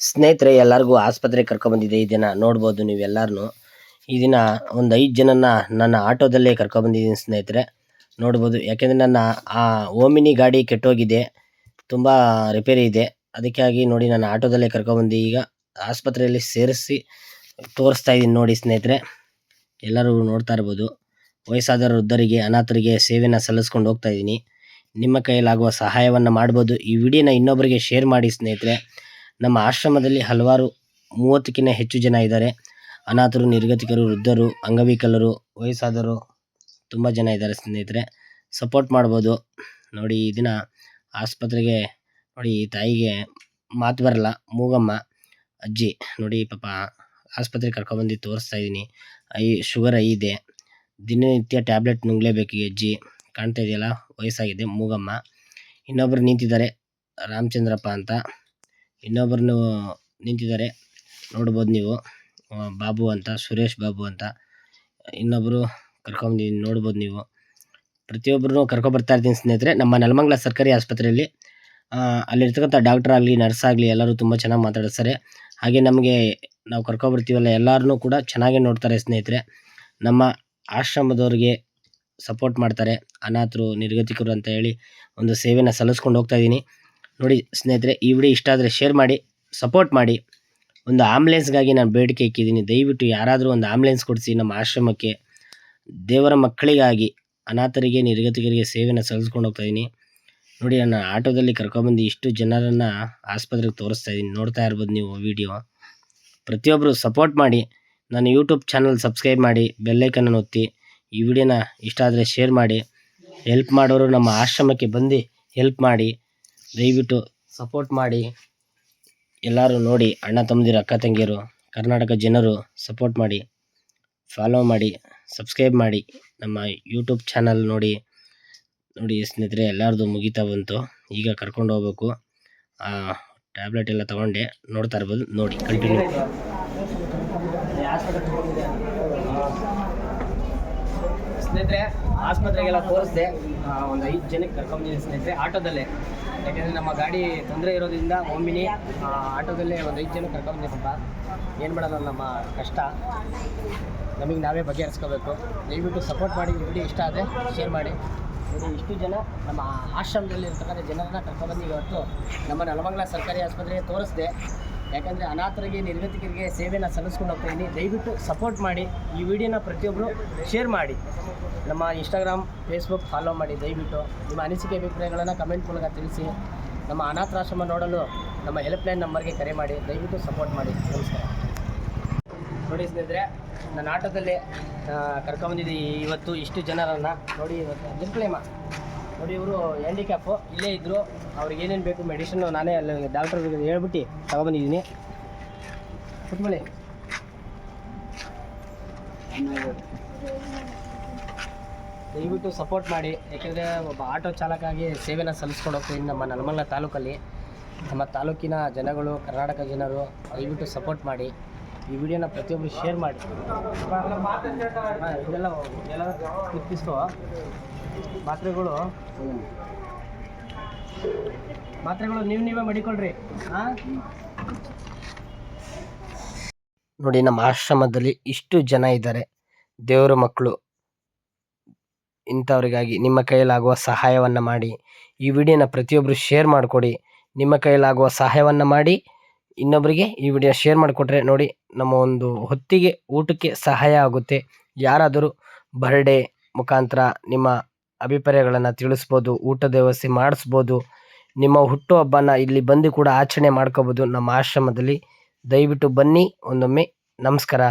ಸ್ನೇಹಿತರೆ, ಎಲ್ಲರಿಗೂ ಆಸ್ಪತ್ರೆಗೆ ಕರ್ಕೊಂಬಂದಿದ್ದೆ ಈ ದಿನ. ನೋಡ್ಬೋದು ನೀವೆಲ್ಲರೂ ಈ ದಿನ ಒಂದು ಐದು ಜನನ ನನ್ನ ಆಟೋದಲ್ಲೇ ಕರ್ಕೊಂಬಂದಿದ್ದೀನಿ ಸ್ನೇಹಿತರೆ. ನೋಡ್ಬೋದು. ಯಾಕೆಂದರೆ ನನ್ನ ಆ ಓಮಿನಿ ಗಾಡಿ ಕೆಟ್ಟೋಗಿದೆ. ತುಂಬ ರಿಪೇರಿ ಇದೆ. ಅದಕ್ಕಾಗಿ ನೋಡಿ ನಾನು ಆಟೋದಲ್ಲೇ ಕರ್ಕೊಬಂದು ಈಗ ಆಸ್ಪತ್ರೆಯಲ್ಲಿ ಸೇರಿಸಿ ತೋರಿಸ್ತಾ ಇದ್ದೀನಿ ನೋಡಿ ಸ್ನೇಹಿತರೆ. ಎಲ್ಲರೂ ನೋಡ್ತಾ ಇರ್ಬೋದು. ವಯಸ್ಸಾದ ವೃದ್ಧರಿಗೆ, ಅನಾಥರಿಗೆ ಸೇವೆನ ಸಲ್ಲಿಸ್ಕೊಂಡು ಹೋಗ್ತಾ ಇದ್ದೀನಿ. ನಿಮ್ಮ ಕೈಯಲ್ಲಾಗುವ ಸಹಾಯವನ್ನು ಮಾಡ್ಬೋದು. ಈ ವಿಡಿಯೋನ ಇನ್ನೊಬ್ಬರಿಗೆ ಶೇರ್ ಮಾಡಿ ಸ್ನೇಹಿತರೆ. ನಮ್ಮ ಆಶ್ರಮದಲ್ಲಿ ಹಲವಾರು ಮೂವತ್ತಕ್ಕಿಂತ ಹೆಚ್ಚು ಜನ ಇದ್ದಾರೆ. ಅನಾಥರು, ನಿರ್ಗತಿಕರು, ವೃದ್ಧರು, ಅಂಗವಿಕಲರು, ವಯಸ್ಸಾದವರು ತುಂಬ ಜನ ಇದ್ದಾರೆ ಸ್ನೇಹಿತರೆ. ಸಪೋರ್ಟ್ ಮಾಡ್ಬೋದು. ನೋಡಿ, ಈ ದಿನ ಆಸ್ಪತ್ರೆಗೆ ನೋಡಿ, ಈ ತಾಯಿಗೆ ಮಾತು ಬರಲ್ಲ. ಮೂಗಮ್ಮ, ಅಜ್ಜಿ, ನೋಡಿ, ಪಾಪ ಆಸ್ಪತ್ರೆಗೆ ಕರ್ಕೊಂಬಂದು ತೋರಿಸ್ತಾ ಇದ್ದೀನಿ. ಐ, ಶುಗರ್ ಐ ಇದೆ. ದಿನನಿತ್ಯ ಟ್ಯಾಬ್ಲೆಟ್ ನುಂಗಲೇಬೇಕು ಈ ಅಜ್ಜಿ. ಕಾಣ್ತಾ ಇದೆಯಲ್ಲ? ವಯಸ್ಸಾಗಿದೆ. ಮೂಗಮ್ಮ ಇನ್ನೊಬ್ಬರು ನಿಂತಿದ್ದಾರೆ. ರಾಮಚಂದ್ರಪ್ಪ ಅಂತ. ಇನ್ನೊಬ್ಬರನ್ನು ನಿಂತಿದ್ದಾರೆ. ನೋಡ್ಬೋದು ನೀವು. ಬಾಬು ಅಂತ, ಸುರೇಶ್ ಬಾಬು ಅಂತ. ಇನ್ನೊಬ್ಬರು ಕರ್ಕೊಂಡು ನೋಡ್ಬೋದು ನೀವು. ಪ್ರತಿಯೊಬ್ಬರೂ ಕರ್ಕೊಬರ್ತಾ ಇರ್ತೀನಿ ಸ್ನೇಹಿತರೆ. ನಮ್ಮ ನೆಲಮಂಗಲ ಸರ್ಕಾರಿ ಆಸ್ಪತ್ರೆಯಲ್ಲಿ ಅಲ್ಲಿರ್ತಕ್ಕಂಥ ಡಾಕ್ಟರ್ ಆಗಲಿ ನರ್ಸ್ ಆಗಲಿ ಎಲ್ಲರೂ ತುಂಬ ಚೆನ್ನಾಗಿ ಮಾತಾಡಿಸ್ತಾರೆ. ಹಾಗೆ ನಮಗೆ ನಾವು ಕರ್ಕೊಬರ್ತೀವಲ್ಲ ಎಲ್ಲರನ್ನೂ ಕೂಡ ಚೆನ್ನಾಗೇ ನೋಡ್ತಾರೆ ಸ್ನೇಹಿತರೆ. ನಮ್ಮ ಆಶ್ರಮದವ್ರಿಗೆ ಸಪೋರ್ಟ್ ಮಾಡ್ತಾರೆ. ಅನಾಥರು, ನಿರ್ಗತಿಕರು ಅಂತ ಹೇಳಿ ಒಂದು ಸೇವೆನ ಸಲ್ಲಿಸ್ಕೊಂಡು ಹೋಗ್ತಾ ಇದ್ದೀನಿ. ನೋಡಿ ಸ್ನೇಹಿತರೆ, ಈ ವಿಡಿಯೋ ಇಷ್ಟ ಆದರೆ ಶೇರ್ ಮಾಡಿ ಸಪೋರ್ಟ್ ಮಾಡಿ. ಒಂದು ಆಂಬುಲೆನ್ಸ್ಗಾಗಿ ನಾನು ಬೇಡಿಕೆ ಇಕ್ಕಿದ್ದೀನಿ. ದಯವಿಟ್ಟು ಯಾರಾದರೂ ಒಂದು ಆಂಬುಲೆನ್ಸ್ ಕೊಡಿಸಿ ನಮ್ಮ ಆಶ್ರಮಕ್ಕೆ. ದೇವರ ಮಕ್ಕಳಿಗಾಗಿ ಅನಾಥರಿಗೆ, ನಿರ್ಗತಿಕರಿಗೆ ಸೇವೆಯನ್ನು ಸಲ್ಲಿಸ್ಕೊಂಡು ಹೋಗ್ತಾಯಿದ್ದೀನಿ ನೋಡಿ, ನನ್ನ ಆಟೋದಲ್ಲಿ ಕರ್ಕೊಂಡ್ಬಂದು ಇಷ್ಟು ಜನರನ್ನು ಆಸ್ಪತ್ರೆಗೆ ತೋರಿಸ್ತಾ ಇದ್ದೀನಿ. ನೋಡ್ತಾ ಇರ್ಬೋದು ನೀವು ವಿಡಿಯೋ. ಪ್ರತಿಯೊಬ್ಬರು ಸಪೋರ್ಟ್ ಮಾಡಿ, ನನ್ನ ಯೂಟ್ಯೂಬ್ ಚಾನಲ್ ಸಬ್ಸ್ಕ್ರೈಬ್ ಮಾಡಿ ಬೆಲ್ಲೈಕನ್ನು ಒತ್ತಿ, ಈ ವಿಡಿಯೋನ ಇಷ್ಟ ಆದರೆ ಶೇರ್ ಮಾಡಿ ಹೆಲ್ಪ್ ಮಾಡೋರು ನಮ್ಮ ಆಶ್ರಮಕ್ಕೆ ಬಂದು ಹೆಲ್ಪ್ ಮಾಡಿ ದಯವಿಟ್ಟು ಸಪೋರ್ಟ್ ಮಾಡಿ. ಎಲ್ಲರೂ ನೋಡಿ ಅಣ್ಣ ತಮ್ಮದಿರು, ಅಕ್ಕ ತಂಗಿಯರು, ಕರ್ನಾಟಕ ಜನರು ಸಪೋರ್ಟ್ ಮಾಡಿ ಫಾಲೋ ಮಾಡಿ ಸಬ್ಸ್ಕ್ರೈಬ್ ಮಾಡಿ ನಮ್ಮ ಯೂಟ್ಯೂಬ್ ಚಾನಲ್ ನೋಡಿ. ನೋಡಿ ಸ್ನೇಹಿತರೆ, ಎಲ್ಲರದು ಮುಗಿತಾ ಬಂತು. ಈಗ ಕರ್ಕೊಂಡು ಹೋಗ್ಬೇಕು. ಟ್ಯಾಬ್ಲೆಟ್ ಎಲ್ಲ ತೊಗೊಂಡೆ, ನೋಡ್ತಾ ಇರ್ಬೋದು, ನೋಡಿ ಕಂಟಿನ್ಯೂ ಆಸ್ಪತ್ರೆಗೆಲ್ಲ ತೋರಿಸಿದೆ ಒಂದು ಐದು ಜನಕ್ಕೆ ಕರ್ಕೊಂಬಂದಿದ್ದೀನಿ ಸ್ನೇಹಿತರೆ, ಆಟೋದಲ್ಲೇ. ಯಾಕೆಂದರೆ ನಮ್ಮ ಗಾಡಿ ತೊಂದರೆ ಇರೋದ್ರಿಂದ ಒಮ್ಮಿನಿ ಆಟೋದಲ್ಲೇ ಒಂದು ಐದು ಜನಕ್ಕೆ ಜನ ಸ್ವಲ್ಪ. ಏನು ಮಾಡೋದು ನಮ್ಮ ಕಷ್ಟ. ನಮಗೆ ನಾವೇ ಬಗೆಹರಿಸ್ಕೋಬೇಕು. ದಯವಿಟ್ಟು ಸಪೋರ್ಟ್ ಮಾಡಿ ವಿಡಿಯೋ ಇಷ್ಟ ಆದರೆ ಶೇರ್ ಮಾಡಿ. ನೋಡಿ, ಇಷ್ಟು ಜನ ನಮ್ಮ ಆಶ್ರಮದಲ್ಲಿ ಇರ್ತಕ್ಕಂಥ ಜನರನ್ನ ಕರ್ಕೊಂಡ್ಬಂದು ಇವತ್ತು ನಮ್ಮ ನಲಮಂಗಲ ಸರ್ಕಾರಿ ಆಸ್ಪತ್ರೆಗೆ ತೋರಿಸಿದೆ. ಯಾಕಂದರೆ ಅನಾಥರಿಗೆ, ನಿರ್ಗತಿಕರಿಗೆ ಸೇವೆನ ಸಲ್ಲಿಸ್ಕೊಂಡು ಹೋಗ್ತಾ ಇದ್ದೀನಿ ದಯವಿಟ್ಟು ಸಪೋರ್ಟ್ ಮಾಡಿ, ಈ ವಿಡಿಯೋನ ಪ್ರತಿಯೊಬ್ಬರು ಶೇರ್ ಮಾಡಿ. ನಮ್ಮ ಇನ್ಸ್ಟಾಗ್ರಾಮ್ ಫೇಸ್ಬುಕ್ ಫಾಲೋ ಮಾಡಿ, ದಯವಿಟ್ಟು. ನಿಮ್ಮ ಅನಿಸಿಕೆ ಅಭಿಪ್ರಾಯಗಳನ್ನು ಕಮೆಂಟ್ ಮೂಲಕ ತಿಳಿಸಿ. ನಮ್ಮ ಅನಾಥಾಶ್ರಮ ನೋಡಲು ನಮ್ಮ ಹೆಲ್ಪ್ಲೈನ್ ನಂಬರ್ಗೆ ಕರೆ ಮಾಡಿ. ದಯವಿಟ್ಟು ಸಪೋರ್ಟ್ ಮಾಡಿ. ನಮಸ್ಕಾರ. ನೋಡಿ ಸ್ನೇಹಿತರೆ, ನನ್ನ ಆಟೋದಲ್ಲಿ ಕರ್ಕೊಂಬಂದಿದ್ದೆ ಇವತ್ತು ಇಷ್ಟು ಜನರನ್ನು ನೋಡಿ, ಇವತ್ತು ನಿಂತ್ಕೊಳ್ಳೇಮ್ಮ ನೋಡಿ ಇವರು ಹ್ಯಾಂಡಿಕ್ಯಾಪು ಇಲ್ಲೇ ಇದ್ದರು ಅವ್ರಿಗೆ ಏನೇನು ಬೇಕು ಮೆಡಿಸಿನ್ ನಾನೇ ಅಲ್ಲಿ ಡಾಕ್ಟರ್ ಹೇಳ್ಬಿಟ್ಟು ತಗೊಬಂದಿದ್ದೀನಿ. ಕುತ್ಕೊಳ್ಳಿ. ದಯವಿಟ್ಟು ಸಪೋರ್ಟ್ ಮಾಡಿ. ಯಾಕೆಂದರೆ ಒಬ್ಬ ಆಟೋ ಚಾಲಕಾಗಿ ಸೇವೆನ ಸಲ್ಲಿಸ್ಕೊಂಡೋಗ್ತೀನಿ ನಮ್ಮ ನಲ್ಮಲ್ಲ ತಾಲೂಕಲ್ಲಿ. ನಮ್ಮ ತಾಲೂಕಿನ ಜನಗಳು, ಕರ್ನಾಟಕ ಜನರು ದಯವಿಟ್ಟು ಸಪೋರ್ಟ್ ಮಾಡಿ. ಈ ವಿಡಿಯೋನ ಪ್ರತಿಯೊಬ್ಬರು ಶೇರ್ ಮಾಡಿ. ಇದೆಲ್ಲ ಎಲ್ಲ ಮಾತ್ರೆಗಳು ಮಾತ್ರೆಗಳು ನೀವು ನೀವೇ ಮಡಿಕೊಳ್ರಿ. ನೋಡಿ, ನಮ್ಮ ಆಶ್ರಮದಲ್ಲಿ ಇಷ್ಟು ಜನ ಇದ್ದಾರೆ. ದೇವರ ಮಕ್ಕಳು. ಇಂಥವರಿಗಾಗಿ ನಿಮ್ಮ ಕೈಯಲ್ಲಾಗುವ ಸಹಾಯವನ್ನು ಮಾಡಿ. ಈ ವಿಡಿಯೋನ ಪ್ರತಿಯೊಬ್ಬರು ಶೇರ್ ಮಾಡಿಕೊಡಿ. ನಿಮ್ಮ ಕೈಯಲ್ಲಾಗುವ ಸಹಾಯವನ್ನು ಮಾಡಿ. ಇನ್ನೊಬ್ಬರಿಗೆ ಈ ವಿಡಿಯೋ ಶೇರ್ ಮಾಡಿಕೊಟ್ರೆ ನೋಡಿ, ನಮ್ಮ ಒಂದು ಹೊತ್ತಿಗೆ ಊಟಕ್ಕೆ ಸಹಾಯ ಆಗುತ್ತೆ. ಯಾರಾದರೂ ಬರ್ಡೇ ಮುಖಾಂತರ ನಿಮ್ಮ ಅಭಿಪ್ರಾಯಗಳನ್ನು ತಿಳಿಸ್ಬೋದು ಊಟದ ವ್ಯವಸ್ಥೆ ಮಾಡಿಸ್ಬೋದು, ನಿಮ್ಮ ಹುಟ್ಟುಹಬ್ಬನ ಇಲ್ಲಿ ಬಂದು ಕೂಡ ಆಚರಣೆ ಮಾಡ್ಕೋಬೋದು ನಮ್ಮ ಆಶ್ರಮದಲ್ಲಿ. ದಯವಿಟ್ಟು ಬನ್ನಿ, ಒಂದೊಮ್ಮೆ ನಮಸ್ಕಾರ.